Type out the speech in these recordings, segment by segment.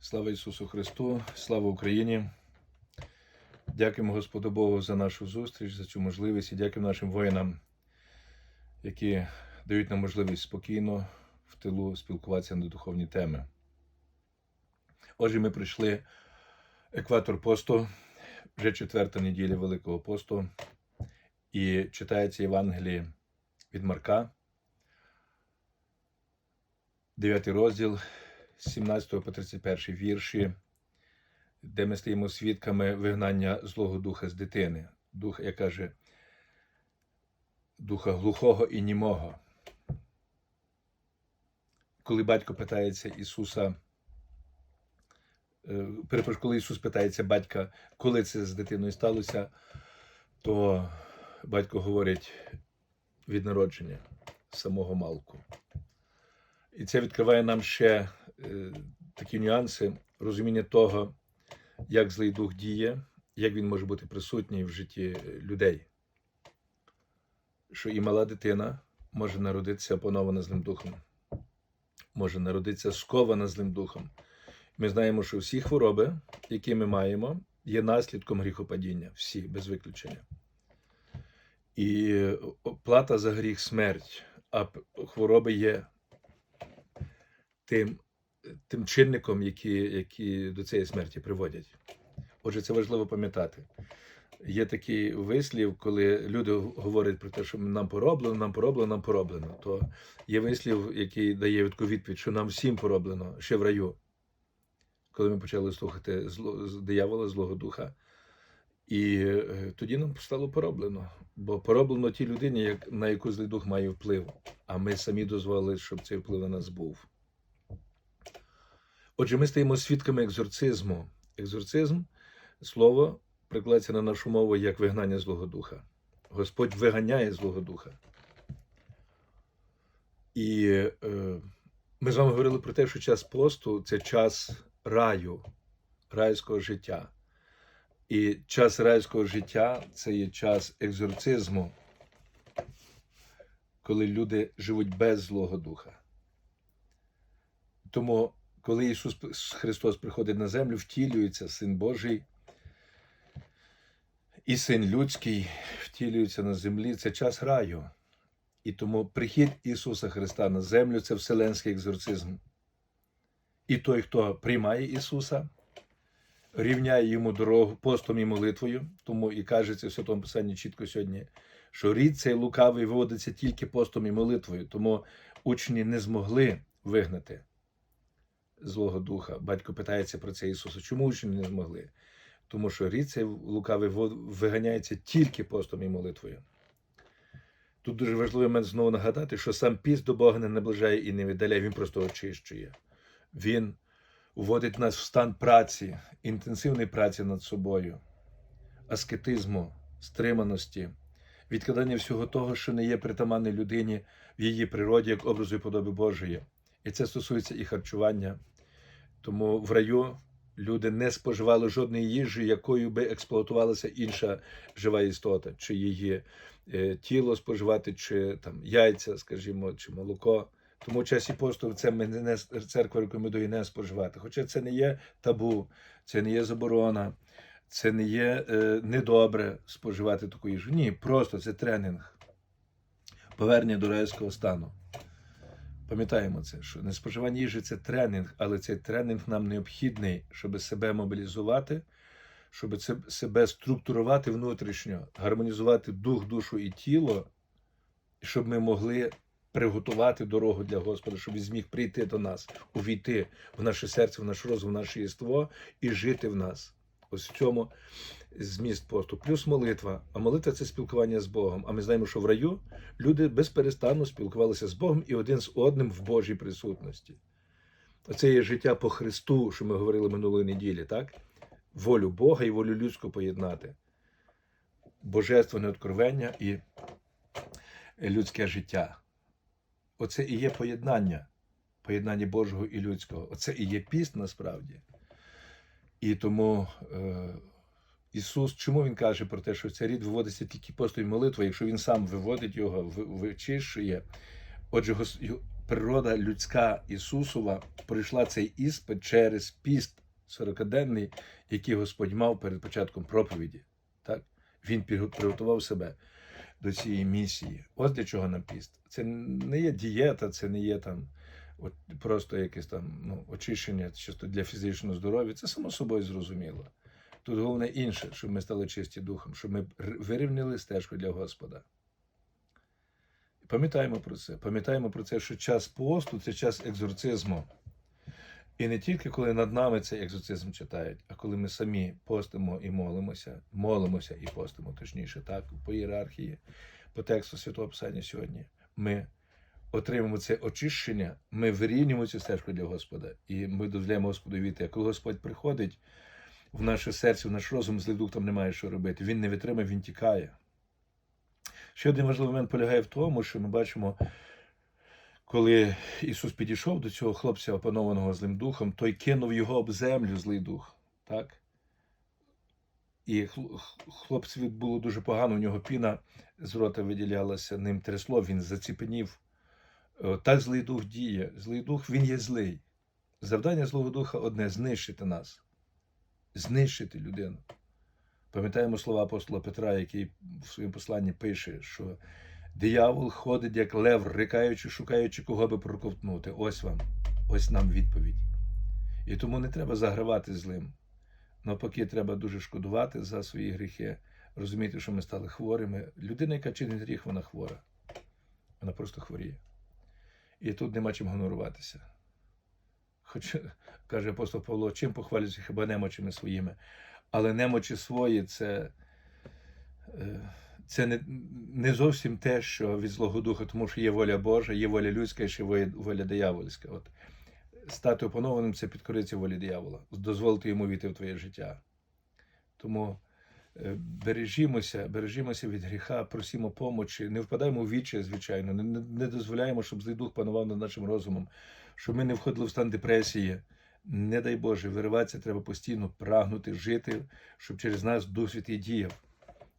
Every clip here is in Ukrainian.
Слава Ісусу Христу, слава Україні. Дякуємо Господу Богу за нашу зустріч, за цю можливість і дякуємо нашим воїнам, які дають нам можливість спокійно в тилу спілкуватися на духовні теми. Отже, ми прийшли екватор посту, вже четверта неділя Великого посту, і читається Євангеліє від Марка, 9 розділ. З 17 по 31 вірші, де ми стаємо свідками вигнання злого духа з дитини, дух, як каже, духа глухого і німого. Коли батько питається Ісуса, е, перепрошую, коли Ісус питається батька, коли це з дитиною сталося, то батько говорить від народження самого малку. І це відкриває нам ще е, такі нюанси, розуміння того, як злий дух діє, як він може бути присутній в житті людей. Що і мала дитина може народитися оповнована злим духом, може народитися скована злим духом. Ми знаємо, що всі хвороби, які ми маємо, є наслідком гріхопадіння, всі без виключення. І плата за гріх смерть, а хвороби є тим, тим чинником, які, які до цієї смерті приводять. Отже, це важливо пам'ятати. Є такий вислів, коли люди говорять про те, що нам пороблено, нам пороблено, нам пороблено. То є вислів, який дає таку відповідь, що нам всім пороблено ще в раю. Коли ми почали слухати зло, диявола, злого духа. І е, тоді нам стало пороблено. Бо пороблено тій людині, як, на яку злий дух має вплив. А ми самі дозволили, щоб цей вплив на нас був. Отже, ми стаємо свідками екзорцизму. Екзорцизм слово прикладається на нашу мову як вигнання злого духа. Господь виганяє злого духа. І е, ми з вами говорили про те, що час посту це час раю, райського життя. І час райського життя це є час екзорцизму, коли люди живуть без злого духа. Тому, коли Ісус Христос приходить на землю, втілюється Син Божий і Син людський втілюється на землі, це час раю. І тому прихід Ісуса Христа на землю це вселенський екзорцизм. І той, хто приймає Ісуса, рівняє йому дорогу постом і молитвою, тому і кажеться в Святому Писанні чітко сьогодні, що рід цей лукавий виводиться тільки постом і молитвою, тому учні не змогли вигнати Злого Духа. Батько питається про це Ісуса. Чому учні не змогли? Тому що рід цей лукавий виганяється тільки постом і молитвою. Тут дуже важливий момент знову нагадати, що сам піст до Бога не наближає і не віддаляє, він просто очищує. Він вводить нас в стан праці, інтенсивної праці над собою, аскетизму, стриманості, відкладання всього того, що не є притаманне людині в її природі, як образу і подоби Божої. І це стосується і харчування. Тому в раю люди не споживали жодної їжі, якою би експлуатувалася інша жива істота, чи її е, тіло споживати, чи там яйця, скажімо, чи молоко. Тому в часі посту це ми не церква рекомендує не споживати. Хоча це не є табу, це не є заборона, це не є е, недобре споживати таку їжу. Ні, просто це тренінг, повернення до райського стану. Пам'ятаємо це, що не споживання їжі це тренінг, але цей тренінг нам необхідний, щоб себе мобілізувати, щоб себе структурувати внутрішньо, гармонізувати дух, душу і тіло, щоб ми могли приготувати дорогу для Господа, щоб він зміг прийти до нас, увійти в наше серце, в наш розум, в наше єство і жити в нас. Ось в цьому зміст посту. Плюс молитва. А молитва це спілкування з Богом. А ми знаємо, що в раю люди безперестанно спілкувалися з Богом і один з одним в Божій присутності. Оце є життя по Христу, що ми говорили минулої неділі, так? Волю Бога і волю людську поєднати. Божественне откровення і людське життя. Оце і є поєднання, поєднання Божого і людського. Оце і є піст насправді. І тому е, Ісус, чому Він каже про те, що цей рід виводиться тільки постою молитвою, якщо Він сам виводить його, вичищує. Отже, природа людська Ісусова пройшла цей іспит через піст 40-денний, який Господь мав перед початком проповіді. Так? Він приготував себе до цієї місії. Ось для чого нам піст. Це не є дієта, це не є там просто якесь там ну, очищення чисто для фізичного здоров'я. Це само собою зрозуміло. Тут головне інше, щоб ми стали чисті духом, щоб ми вирівняли стежку для Господа. Пам'ятаємо про це. Пам'ятаємо про це, що час посту це час екзорцизму. І не тільки коли над нами цей екзорцизм читають, а коли ми самі постимо і молимося, молимося і постимо, точніше, так, по ієрархії, по тексту Святого Писання сьогодні, ми отримуємо це очищення, ми вирівнюємо цю стежку для Господа, і ми дозволяємо Господу війти. А коли Господь приходить в наше серце, в наш розум, злий дух там немає що робити. Він не витримає, він тікає. Ще один важливий момент полягає в тому, що ми бачимо, коли Ісус підійшов до цього хлопця, опанованого злим духом, той кинув його об землю злий дух. Так? І хл- хлопцеві було дуже погано, у нього піна з рота виділялася, ним трясло, він заціпенів. Е, Так злий дух діє. Злий дух він є злий. Завдання Злого Духа одне знищити нас, знищити людину. Пам'ятаємо слова апостола Петра, який в своєму посланні пише, що диявол ходить як лев, рикаючи, шукаючи, кого би проковтнути. Ось вам, ось нам відповідь. І тому не треба загравати злим. Навпаки, треба дуже шкодувати за свої гріхи, розуміти, що ми стали хворими. Людина, яка чинить гріх, вона хвора. Вона просто хворіє. І тут нема чим гоноруватися. Хоч каже апостол Павло, чим похвалюся хіба немочами своїми. Але немочі свої це, е, це не, не зовсім те, що від Злого Духа, тому що є воля Божа, є воля людська і ще воля, воля диявольська. От. Стати опанованим це підкоритися волі диявола, дозволити йому війти в твоє життя. Тому бережімося, бережімося від гріха, просімо помочі, не впадаємо в вічі, звичайно, не, не, дозволяємо, щоб злий дух панував над нашим розумом, щоб ми не входили в стан депресії. Не дай Боже, вириватися треба постійно, прагнути, жити, щоб через нас Дух Святий діяв,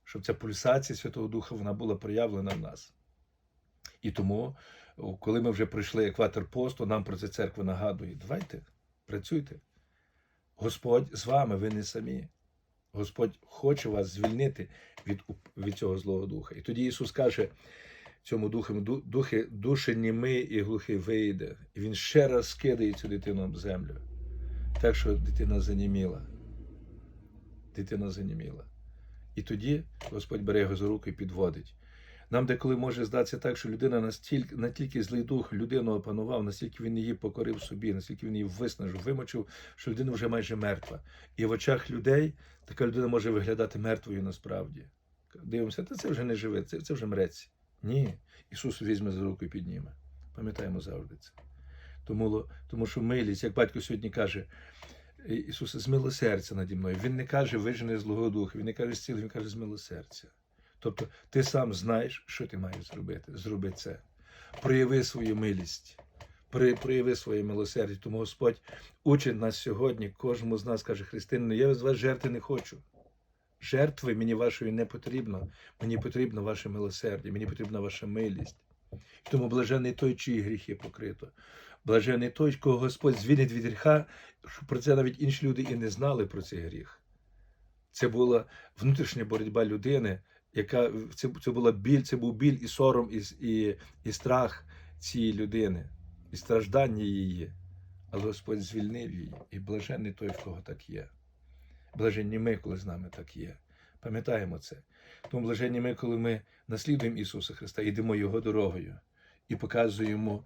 щоб ця пульсація Святого Духа вона була проявлена в нас. І тому, коли ми вже пройшли екватор посту, нам про це церква нагадує. Давайте, працюйте. Господь з вами, ви не самі. Господь хоче вас звільнити від, від цього Злого Духа. І тоді Ісус каже цьому духу, духи, душі німий і глухий вийде. І Він ще раз скидає цю дитину об землю. Так що дитина заніміла. Дитина заніміла. І тоді Господь бере його за руку і підводить. Нам деколи може здатися так, що людина настільки, настільки злий дух людину опанував, настільки він її покорив собі, настільки він її виснажив, вимочив, що людина вже майже мертва. І в очах людей така людина може виглядати мертвою насправді. Дивимося, та це вже не живе, це, це вже мреться. Ні. Ісус візьме за руку і підніме. Пам'ятаємо завжди це. Тому, тому що милість, як батько сьогодні каже, «І- Ісус, змилосердя наді мною. Він не каже вижени злого духа, він не каже зціли, він каже змилосердя. Тобто ти сам знаєш, що ти маєш зробити. Зроби це. Прояви свою милість, прояви своє милосердя. Тому Господь учить нас сьогодні, кожному з нас каже, Христино, я з вас жертви не хочу. Жертви мені вашої не потрібно. Мені потрібно ваше милосердя, мені потрібна ваша милість. Тому блажений той, чиї гріхи покрито. Блажений той, кого Господь звільнить від гріха, що про це навіть інші люди і не знали про цей гріх. Це була внутрішня боротьба людини, яка це, це була біль, це був біль і сором, і, і, і страх цієї людини, і страждання її. Але Господь звільнив її, і блажений той, в кого так є. Блаженні ми, коли з нами так є. Пам'ятаємо це. Тому блаженні ми, коли ми наслідуємо Ісуса Христа, йдемо Його дорогою і показуємо,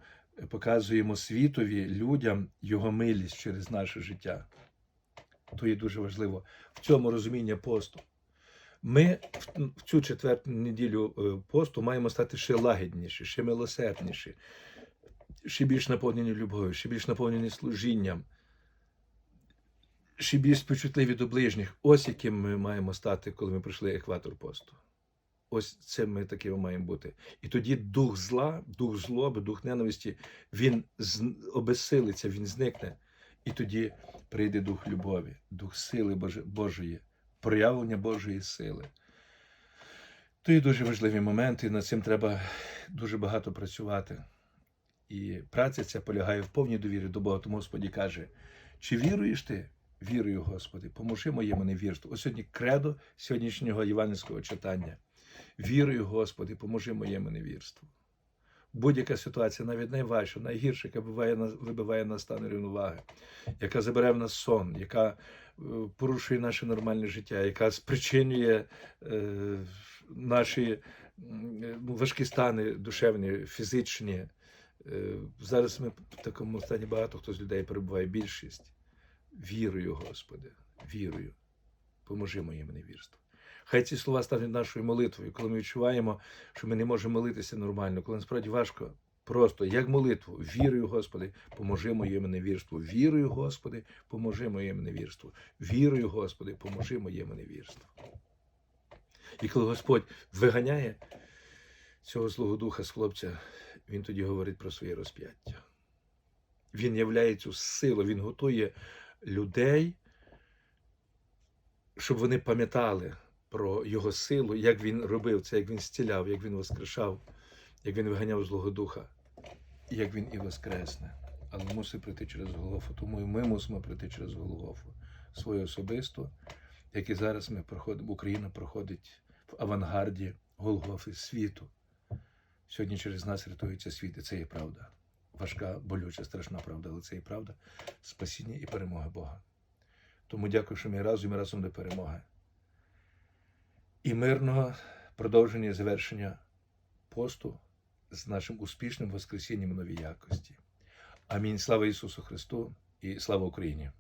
показуємо світові, людям Його милість через наше життя. То є дуже важливо в цьому розуміння посту. Ми в- цю четверту неділю е, посту маємо стати ще лагідніші, ще милосердніші, ще більш наповнені любов'ю, ще більш наповнені служінням, ще більш співчутливі до ближніх. Ось яким ми маємо стати, коли ми пройшли екватор посту. Ось це ми такими маємо бути. І тоді дух зла, дух злоби, дух ненависті, він обезсилиться, він зникне. І тоді прийде дух любові, дух сили Божої, проявлення Божої сили. То є дуже важливі моменти, і над цим треба дуже багато працювати. І праця ця полягає в повній довірі до Бога. Тому Господі каже: чи віруєш ти? Вірую, Господи, поможи моєму невірству. Ось сьогодні кредо сьогоднішнього євангельського читання. Вірую, Господи, поможи моєму невірству. Будь-яка ситуація, навіть найважча, найгірша, яка буває, вибиває на стан рівноваги, яка забере в нас сон, яка е, порушує наше нормальне життя, яка спричинює е, наші е, ну, важкі стани душевні, фізичні. Е, зараз ми в такому стані багато хто з людей перебуває більшість. Вірую, Господи, вірую. Поможи моєму невірству. Хай ці слова стануть нашою молитвою, коли ми відчуваємо, що ми не можемо молитися нормально, коли насправді важко. Просто як молитву, вірую, Господи, поможи моєму невірству. Вірую, Господи, поможи моєму невірству. Вірую, Господи, поможи моєму невірству. І коли Господь виганяє цього Злого Духа з хлопця, він тоді говорить про своє розп'яття. Він являє цю силу, він готує людей, щоб вони пам'ятали про його силу, як він робив це, як він зціляв, як він воскрешав, як він виганяв Злого Духа, як він і воскресне. Але мусить прийти через Голгофу. Тому і ми мусимо прийти через Голгофу своє особисто, як і зараз ми проходимо, Україна проходить в авангарді Голгофи світу. Сьогодні через нас рятується світ, і це є правда. Важка, болюча, страшна правда, але це і правда, спасіння і перемога Бога. Тому дякую, що ми разом і разом до перемоги. І мирного продовження і завершення посту з нашим успішним Воскресінням новій якості. Амінь. Слава Ісусу Христу і слава Україні!